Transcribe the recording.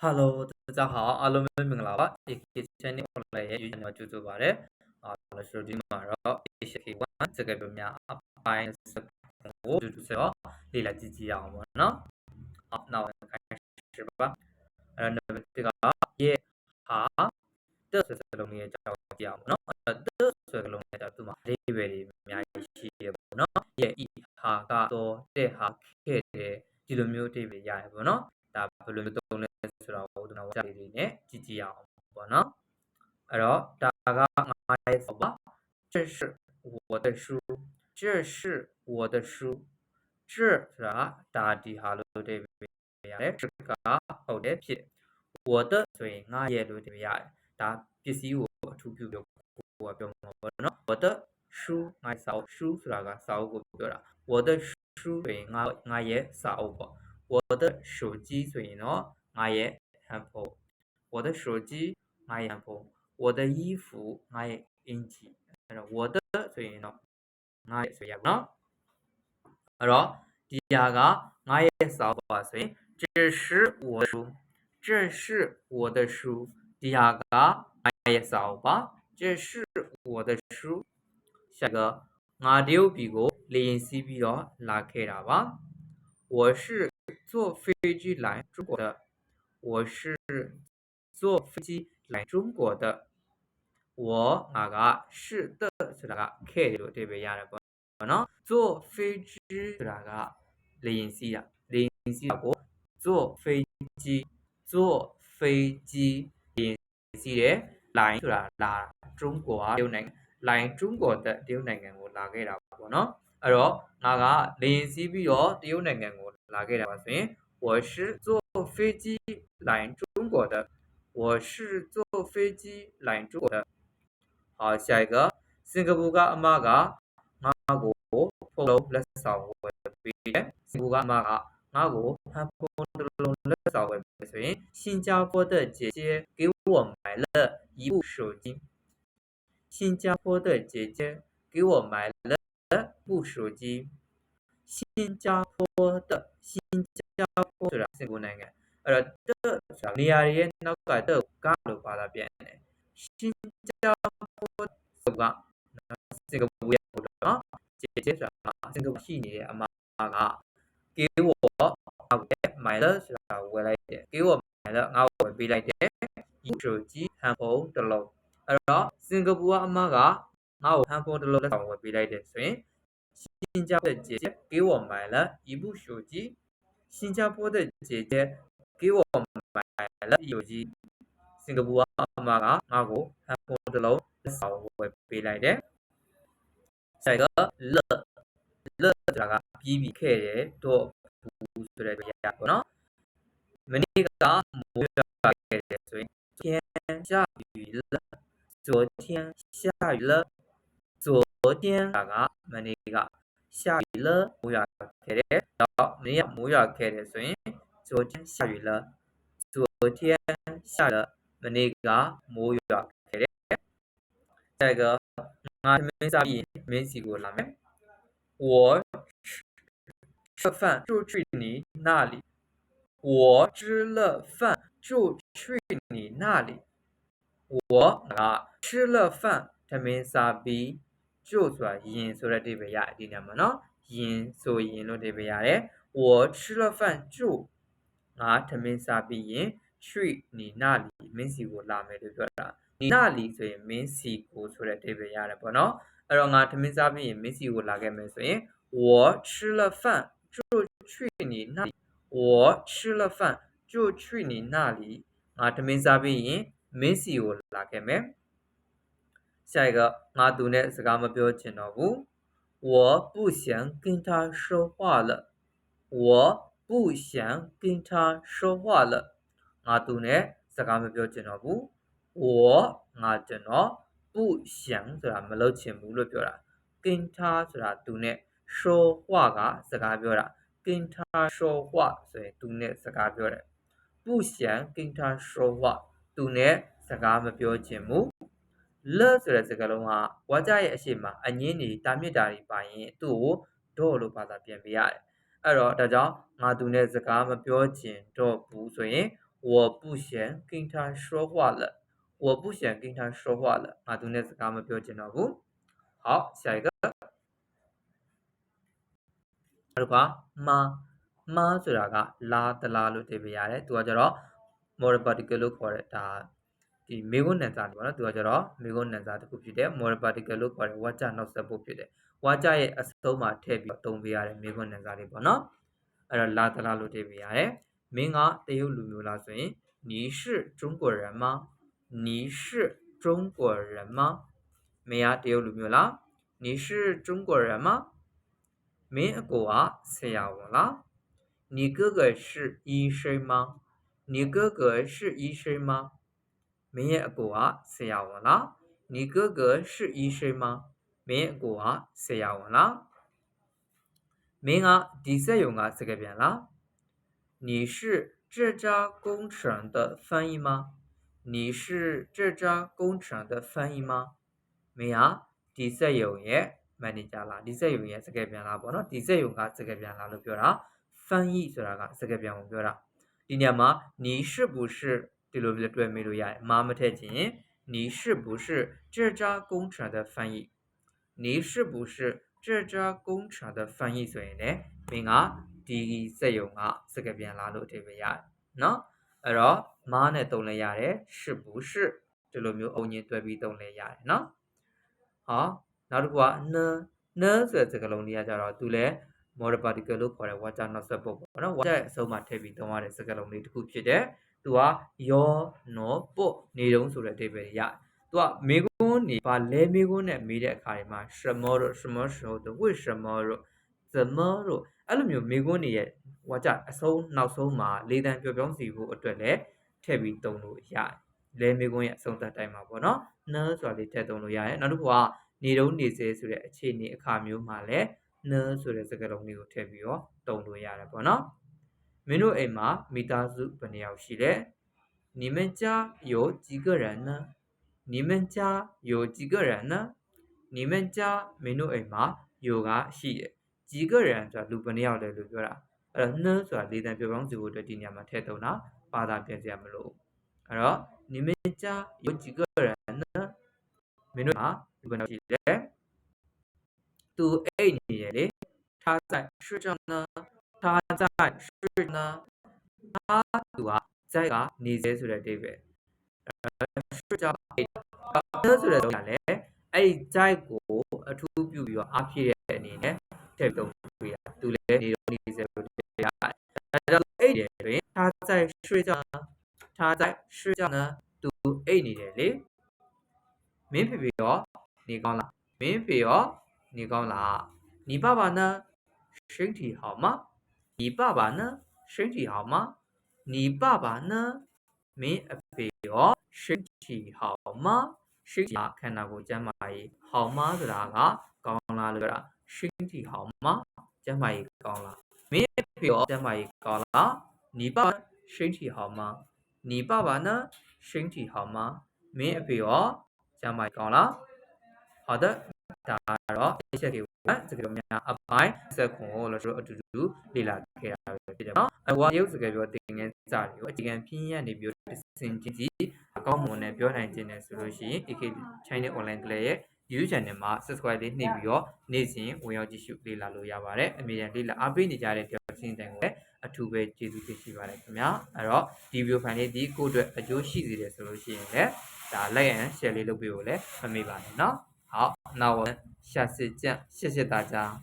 Hello，大家好，အားလုံးပဲမင်္ဂလာပါ AK Channel Online ရဲ့ YouTube မှာကြိုဆိုပါရစေ။အားလုံးဆိုဒီမှာတော့ HK1 စကားပြောများအပိုင်းစကိုတူတူဆိုတော့လေ့လာကြည့်ကြည့်အောင်ပေါ့နော်။好，那我们开始吧。အဲတော့ဒီကရဲ့ဟာတက်ဆိုစလုံးရဲ့ကြောင်းကြည့်အောင်ပေါ့နော်။တက်ဆိုစလုံးရဲ့ကြောင်းသူမှာအလေးပဲတွေအများကြီးရှိရပေါ့နော်။ရဲ့ဤဟာကတော့တဲ့ဟာခဲ့တဲ့ဒီလိုမျိုးအသေးပဲရတယ်ပေါ့နော်။ဒါဘယ်လိုမျိုးသုံးလဲဆို တာကိုကျွန်တော်ကြာလေးတွေနဲ့ကြည့်ကြည့်အောင်ပေါ့နော်အဲ့တော့ဒါကငါရဲ့ဆိုပါ这是我的书这是我的书这ဆိုတာဒါဒီဟာလို့တည်ပြရတယ်这ကဟုတ်တယ်ဖြစ်我的ဆိုရင်ငါရဲ့လို့တည်ပြရတယ်ဒါပစ္စည်းကိုအထူးပြုပြောကိုကပြောမှာပေါ့နော်我的书ငါစာအုပ်书ဆိုတာကစာအုပ်ကိုပြောတာ我的书ဆိုရင်ငါငါရဲ့စာအုပ်ပေါ့我的手机ဆိုရင်တော့ငါရဲ့ ဟန်ဖုန်း我的手机ငါရဲ့ဟန်ဖုန်း我的衣服ငါရဲ့အင်ဂျီအဲ့တော့我的ဆိုရင်တော့ငါရဲ့ဆိုရပါနော်အဲ့တော့ဒီဟာကငါရဲ့စာအုပ်ပါဆိုရင်这是我的书这是我的书ဒီဟာကငါရဲ့စာအုပ်ပါ这是我的书下一个ငါတရုတ်ပြည်ကိုလေရင်စီးပြီးတော့လာခဲ့တာပါ我是坐飞机来中国的 我是坐飞机来中国的我ငါက是的ဆိုတာကခဲ့တယ်လို့အဓိပ္ပာယ်ရတယ်ပေါ့နော်坐飞机ဆိုတာကလေရင်စီးတာလေရင်စီးတာကို坐飞机坐飞机လေရင်စီးတယ်လိုင်းဆိုတာလာ中国ကတရုတ်နိုင်ငံလိုင်း中国的တရုတ်နိုင်ငံကိုလာခဲ့တာပေါ့နော်အဲ့တော့ငါကလေရင်စီးပြီးတော့တရုတ်နိုင်ငံကိုလာခဲ့တာပါဆိုရင်我是坐 飞机来中国的，我是坐飞机来中国的。好，下一个，新加坡妈，的，新加坡阿妈个，新加坡的姐姐给我买了一部手机，新加坡的姐姐给我买了部手机。新加坡的新加坡虽新加坡个，ဲ့တော့တဆိုနေ的，新加坡是နောက်ကတော့ကားလို့ပါတာပြန်တယ်ရှင်းကြောက်ဖို့ဆိုကစင်ကာပူရောက်တော့เนาะ新加坡的姐姐 给我买了手机စင်ကာပူကအမကငါ့ကိုဟန်ဖုန်းတစ်လုံးလက်ဆောင်ဝယ်ပေးလိုက်တယ်ဆက်ကလလဆိုတာကပြီးပြီးခဲ့တယ်တော့ဘူးဆိုတဲ့ရပါတော့မနေ့ကမိုးရွာခဲ့တယ်ဆိုရင်天下雨了昨天下雨了昨天ကမနေ့က下雨了မိုးရွာခဲ့တယ်တော့မနေ့ကမိုးရွာခဲ့တယ်ဆိုရင် 昨天下雨了，昨天下了，门那个木雨啊，那。个，我没咋地，没见过了没？我吃了饭就去你那里，我吃了饭就去你那里，我啊吃了饭，他没咋地，就说因素的这边呀，听见没呢？因素因路这边呀嘞，我吃了饭就。 ငါထမင်းစားပြီးရင်去你那里မင်းစီကိုလာမယ်လို့ပြောတာ你那里ဆိုရင်မင်းစီကိုဆိုတဲ့ဒီပဲရတယ်ပေါ့နော်အဲ့တော့ငါထမင်းစားပြီးရင်မင်းစီကိုလာခဲ့မယ်ဆိုရင်我吃了饭就去你那里我吃了饭就去你那里ငါထမင်းစားပြီးရင်မင်းစီကိုလာခဲ့မယ်下一个ငါသူနဲ့စကားမပြောချင်တော့ဘူး我不想跟他说话了我 不想跟他说话了ငါသူနဲ့စကားမပြောချင်တော့ဘူး我ငါကျွန်တော်不想ဆိုတာမလုပ်ချင်ဘူးလို့ပြောတာ跟他ဆိုတာသူနဲ့说话ကစကားပြောတာ跟他说话ဆိုရင်သူနဲ့စကားပြောတယ်不想跟他说话သူနဲ့စကားမပြောချင်ဘူးလဆိုတဲ့စကားလုံးကဝါကြရဲ့အရှိမအငင်းနေတာမြစ်တာတွေပါရင်သူ့ကိုဒေါ့လို့ဘာသာပြန်ပေးရတယ် အဲ့တော့ဒါကြောင့်ငါသူနဲ့စကားမပြောချင်တော့ဘူးဆိုရင် 我不想跟他说话了我不想跟他说话了ငါသူနဲ့စကားမပြောချင်တော့ဘူး好下一个နောက်ကမာမာဆိုတာကလာတလားလို့တည်ပြရတယ်သူကကျတော့ moral particle လို့ခေါ်တဲ့ဒါဒီမေခွန်းနံစာပေါ့နော်သူကကျတော့မေခွန်းနံစာတစ်ခုဖြစ်တဲ့ moral particle လို့ခေါ်တဲ့ဝါကျနောက်ဆက်ဖို့ဖြစ်တယ် ဝါကျရဲ့အစုံးမှာထည့်ပြီးတုံးပေးရတဲ့မေခွန်းနံစာတွေပေါ့နော်အဲ့တော့လာတလားလို့တည်ပြရတယ်မင်းကတရုတ်လူမျိုးလားဆိုရင်你是中国人吗你是中国人吗မင်းကတရုတ်လူမျိုးလား你是中国人吗မင်းအကိုကဆရာဝန်လား你哥哥是医生吗你哥哥是医生吗မင်းရဲ့အကိုကဆရာဝန်လား你哥哥是医生吗 မင်းအကိုကဆရာဝန်လားမင်းကဒီစက်ယုံကစကားပြန်လား你是这家工程的翻译吗你是这家工程的翻译吗မင်းကဒီစက်ယုံရဲ့ manager လားဒီစက်ယုံရဲ့စကားပြန်လားပေါ့နော်ဒီစက်ယုံကစကားပြန်လားလို့ပြောတာ翻译ဆိုတာကစကားပြန်ကိုပြောတာဒီနေရာမှာ你是不是ဒီလိုမျိုးတွေ့မိလို့ရတယ်မာမထည့်ခြင်း你是不是这家工程的翻译 你是不是这家工程的翻译ဆိုရင်လည်းမင်းကဒီစက်ယုံကစကားပြန်လားလို့အထင်ပဲရတယ်နော်အဲ့တော့မားနဲ့တုံးလဲရတယ်是不是ဒီလိုမျိုးအုံညင်တွဲပြီးတုံးလဲရတယ်နော်ဟောနောက်တစ်ခုကနနဆိုတဲ့စကားလုံးလေးကကြတော့သူလည်း model particle လို့ခေါ်တဲ့ water not ဆွဲပုတ်ပေါ့နော် water အစုံမှာထည့်ပြီးသုံးရတဲ့စကားလုံးလေးတစ်ခုဖြစ်တဲ့သူကယောနောပုတ်နေတုံးဆိုတဲ့အဓိပ္ပာယ်ရသူကမေကွ န်းနေပါလဲမေကွန်းနဲ့မေးတဲ့အခါတွေမှာ什么တို့什么时候တို့为什么တို့怎么တို့အဲ့လိုမျိုးမေကွန်းနေရဲ့ဝါကြအဆုံးနောက်ဆုံးမှာလေးတန်းပြောပြောင်းစီဖို့အတွက်လည်းထည့်ပြီးသုံးလို့ရတယ်လဲမေကွန်းရဲ့အဆုံးသတ်တိုင်းမှာပေါ့နော်နဆိုတာလေးထည့်သုံးလို့ရတယ်နောက်တစ်ခုကနေတုံးနေစေဆိုတဲ့အခြေအနေအခါမျိုးမှာလည်းနဆိုတဲ့စကားလုံးလေးကိုထည့်ပြီးတော့တုံးလို့ရတယ်ပေါ့နော်မင်းတို့အိမ်မှာမိသားစုဘယ်နှယောက်ရှိလဲ你们家有几个人呢 你们家有几个人呢你们家မင်းတို့အိမ်မှာ有ကရှိတယ်几个人ဆိုတာလူဘယ်နှယောက်လဲလို့ပြောတာအဲ့တော့နှဆိုတာလေးတန်ပြောပေါင်းစုဖို့အတွက်ဒီနေရာမှာထည့်သုံးတာဘာသာပြန်စရာမလိုအဲ့တော့你们家有几个人呢မင်းတို့မှာလူဘယ်နှယောက်ရှိလဲသူအိတ်နေတယ်လေ他在睡觉呢他在睡呢他သူက在ကနေစေဆိုတဲ့အဓိပ္ပာယ် 睡觉အိတ်ဆိုတဲ့တော့လည်းအဲ့ဒီ在ကိုအထူးပြုပြီးတော့အားဖြည့်တဲ့အနေနဲ့ထည့်သုံးပြီးတာသူလည်းနေတော့နေစေလို့ရတယ်ဒါကြောင့်အိတ်တယ်တွင်他在睡觉呢他在睡觉呢သူအိတ်နေတယ်လေမင်းဖေဖေရောနေကောင်းလားမင်းဖေရော你高啦？你爸爸呢？身体好吗？你爸爸呢？身体好吗？你爸爸呢？ 没肥哦，身体好吗？身体啊，看到过讲嘛？好吗？是哪个？高啦了啦？身体好吗？讲嘛？高啦？没肥哦，讲嘛？高啦？你爸爸身体好吗？你爸爸呢？身体好吗？没肥哦，讲嘛？高啦？好的。ဒါကတော့ HK1 စကားပြောများအပိုင်းဆက်ခွန်ကိုလို့ဆိုအတူတူလေ့လာခဲ့ရပဲဖြစ်တယ်နော်အဝါရုပ်စကားပြောသင်ငန်းစာတွေကိုအခြေခံပြင်းရနေပြီးစင်ကြည့်ကြည့် အကောင်းမွန်နဲ့ပြောနိုင်ခြင်းနဲ့ဆိုလို့ရှိရင် AK China Online Class ရဲ့ YouTube channel မှာ subscribe လေးနှိပ်ပြီးတော့နေ့စဉ်ဝင်ရောက်ကြည့်ရှုလေ့လာလို့ရပါတယ်အမြဲတမ်းလေ့လာအားပေးနေကြတဲ့ပြောချင်းတန်ကိုလည်းအထူးပဲကျေးဇူးတင်ရှိပါတယ်ခင်ဗျာအဲ့တော့ဒီ video file လေးဒီကိုအတွက်အကျိုးရှိစေတယ်ဆိုလို့ရှိရင်လည်းဒါ like and share လေးလုပ်ပေးဖို့လည်းမမေ့ပါနဲ့เนาะ好，那我们下次见，谢谢大家。